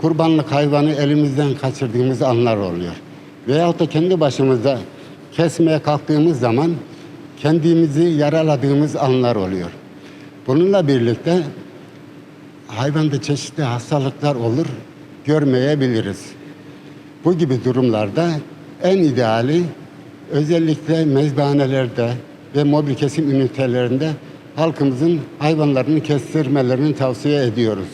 kurbanlık hayvanı elimizden kaçırdığımız anlar oluyor. Veyahut da kendi başımıza kesmeye kalktığımız zaman kendimizi yaraladığımız anlar oluyor. Bununla birlikte hayvanda çeşitli hastalıklar olur, görmeyebiliriz. Bu gibi durumlarda en ideali özellikle mezbahanelerde ve mobil kesim ünitelerinde halkımızın hayvanlarını kestirmelerini tavsiye ediyoruz.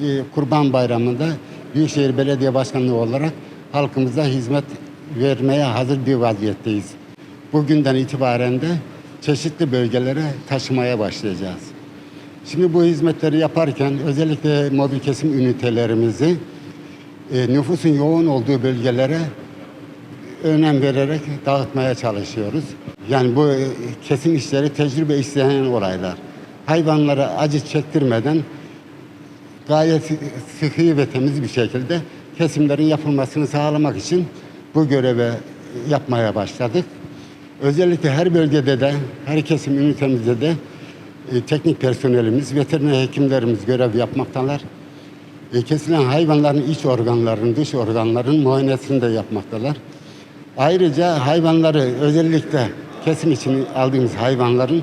Ee, Kurban Bayramı'nda Büyükşehir Belediye Başkanlığı olarak halkımıza hizmet vermeye hazır bir vaziyetteyiz. Bugünden itibaren de çeşitli bölgelere taşımaya başlayacağız. Şimdi bu hizmetleri yaparken özellikle mobil kesim ünitelerimizi e, nüfusun yoğun olduğu bölgelere önem vererek dağıtmaya çalışıyoruz. Yani bu e, kesim işleri tecrübe isteyen olaylar. Hayvanlara acı çektirmeden gayet sıkı ve temiz bir şekilde kesimlerin yapılmasını sağlamak için bu göreve yapmaya başladık. Özellikle her bölgede de, her kesim ünitemizde de e, teknik personelimiz, veteriner hekimlerimiz görev yapmaktalar. E, kesilen hayvanların iç organlarının, dış organların muayenesini de yapmaktalar. Ayrıca hayvanları özellikle kesim için aldığımız hayvanların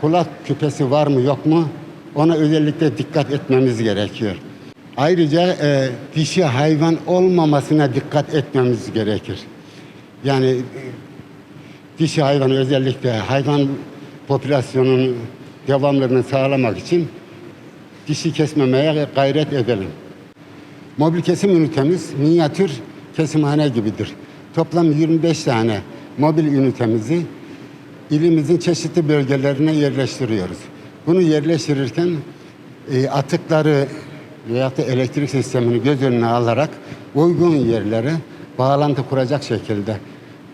kulak küpesi var mı yok mu ona özellikle dikkat etmemiz gerekiyor. Ayrıca e, dişi hayvan olmamasına dikkat etmemiz gerekir. Yani e, dişi hayvan özellikle hayvan popülasyonunun devamlılığını sağlamak için dişi kesmemeye gayret edelim. Mobil kesim ünitemiz minyatür kesimhane gibidir. Toplam 25 tane mobil ünitemizi ilimizin çeşitli bölgelerine yerleştiriyoruz. Bunu yerleştirirken e, atıkları veyahut da elektrik sistemini göz önüne alarak uygun yerlere bağlantı kuracak şekilde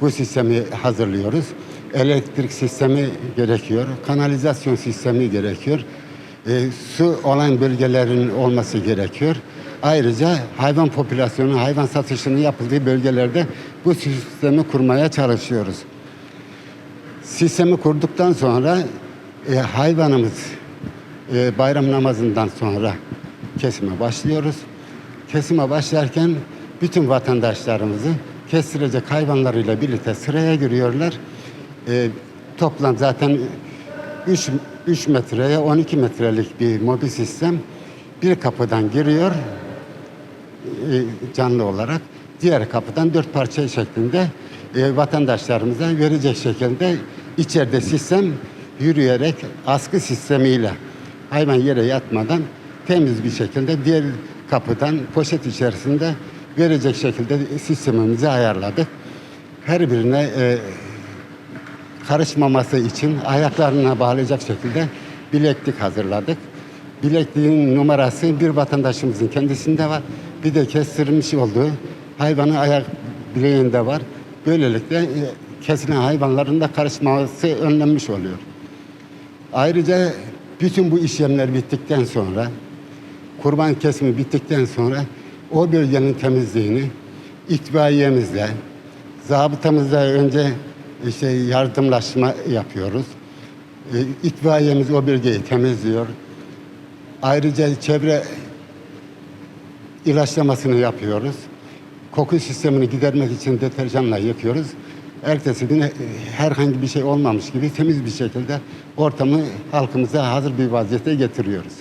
bu sistemi hazırlıyoruz. Elektrik sistemi gerekiyor, kanalizasyon sistemi gerekiyor, e, su olan bölgelerin olması gerekiyor. Ayrıca hayvan popülasyonu, hayvan satışının yapıldığı bölgelerde bu sistemi kurmaya çalışıyoruz. Sistemi kurduktan sonra e, hayvanımız e, bayram namazından sonra kesime başlıyoruz. Kesime başlarken bütün vatandaşlarımızı kestirecek hayvanlarıyla birlikte sıraya giriyorlar. E, toplam zaten 3, 3 metreye 12 metrelik bir mobil sistem bir kapıdan giriyor e, canlı olarak. Diğer kapıdan dört parça şeklinde e, vatandaşlarımıza verecek şekilde içeride sistem yürüyerek askı sistemiyle hayvan yere yatmadan temiz bir şekilde diğer kapıdan poşet içerisinde verecek şekilde sistemimizi ayarladık. Her birine e, karışmaması için ayaklarına bağlayacak şekilde bileklik hazırladık. Bilekliğin numarası bir vatandaşımızın kendisinde var. Bir de kestirmiş olduğu hayvanın ayak bileğinde var. Böylelikle e, kesilen hayvanların da karışması önlenmiş oluyor. Ayrıca bütün bu işlemler bittikten sonra, kurban kesimi bittikten sonra o bölgenin temizliğini itfaiyemizle, zabıtamızla önce işte yardımlaşma yapıyoruz. E, İtfaiyemiz o bölgeyi temizliyor. Ayrıca çevre ilaçlamasını yapıyoruz. Koku sistemini gidermek için deterjanla yıkıyoruz. Ertesi gün e, herhangi bir şey olmamış gibi temiz bir şekilde ortamı halkımıza hazır bir vaziyete getiriyoruz.